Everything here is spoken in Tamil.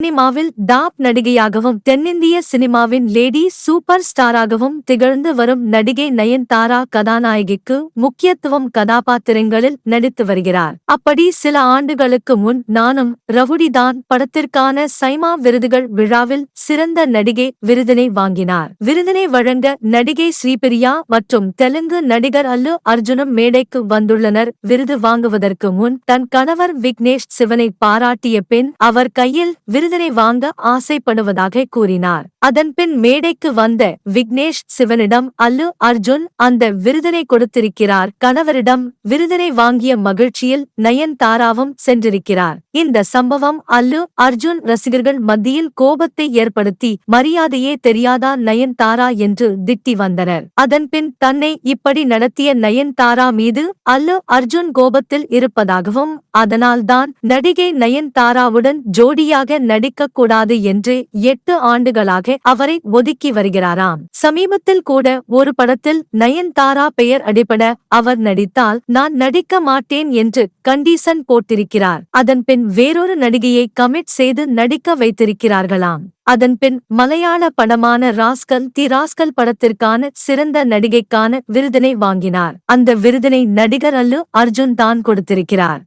சினிமாவில் டாப் நடிகையாகவும் தென்னிந்திய சினிமாவின் லேடி சூப்பர் ஸ்டாராகவும் திகழ்ந்து வரும் நடிகை நயன்தாரா கதாநாயகிக்கு முக்கியத்துவம் கதாபாத்திரங்களில் நடித்து வருகிறார். அப்படி சில ஆண்டுகளுக்கு முன் நானும் ரவுடிதான் படத்திற்கான சைமா விருதுகள் விழாவில் சிறந்த நடிகை விருதினை வாங்கினார். விருதினை வழங்க நடிகை ஸ்ரீபிரியா மற்றும் தெலுங்கு நடிகர் அல்லு அர்ஜுனும் மேடைக்கு வந்துள்ளனர். விருது வாங்குவதற்கு முன் தன் கணவர் விக்னேஷ் சிவனை பாராட்டிய பின் அவர் கையில் விருது விருதினை வாங்க ஆசைப்படுவதாக கூறினார். அதன்பின் மேடைக்கு வந்த விக்னேஷ் சிவனிடம் அல்லு அர்ஜுன் அந்த விருதினை கொடுத்திருக்கிறார். கணவரிடம் விருதினை வாங்கிய மகிழ்ச்சியில் நயன்தாராவும் சென்றிருக்கிறார். இந்த சம்பவம் அல்லு அர்ஜுன் ரசிகர்கள் மத்தியில் கோபத்தை ஏற்படுத்தி மரியாதையே தெரியாதா நயன்தாரா என்று திட்டி வந்தனர். அதன்பின் தன்னை இப்படி நடத்திய நயன்தாரா மீது அல்லு அர்ஜுன் கோபத்தில் இருப்பதாகவும் அதனால்தான் நடிகை நயன்தாராவுடன் ஜோடியாக நடிக்கக்கூடாது என்று எட்டு ஆண்டுகளாக அவரை ஒதுக்கி வருகிறாராம். சமீபத்தில் கூட ஒரு படத்தில் நயன்தாரா பெயர் அடிபட அவர் நடித்தால் நான் நடிக்க மாட்டேன் என்று கண்டிஷன் போட்டிருக்கிறார். அதன்பின் வேறொரு நடிகையை கமிட் செய்து நடிக்க வைத்திருக்கிறார்களாம். அதன்பின் மலையாள படமான ராஸ்கல் தி ராஸ்கல் படத்திற்கான சிறந்த நடிகைக்கான விருதினை வாங்கினார். அந்த விருதினை நடிகர் அல்லு அர்ஜுன் தான் கொடுத்திருக்கிறார்.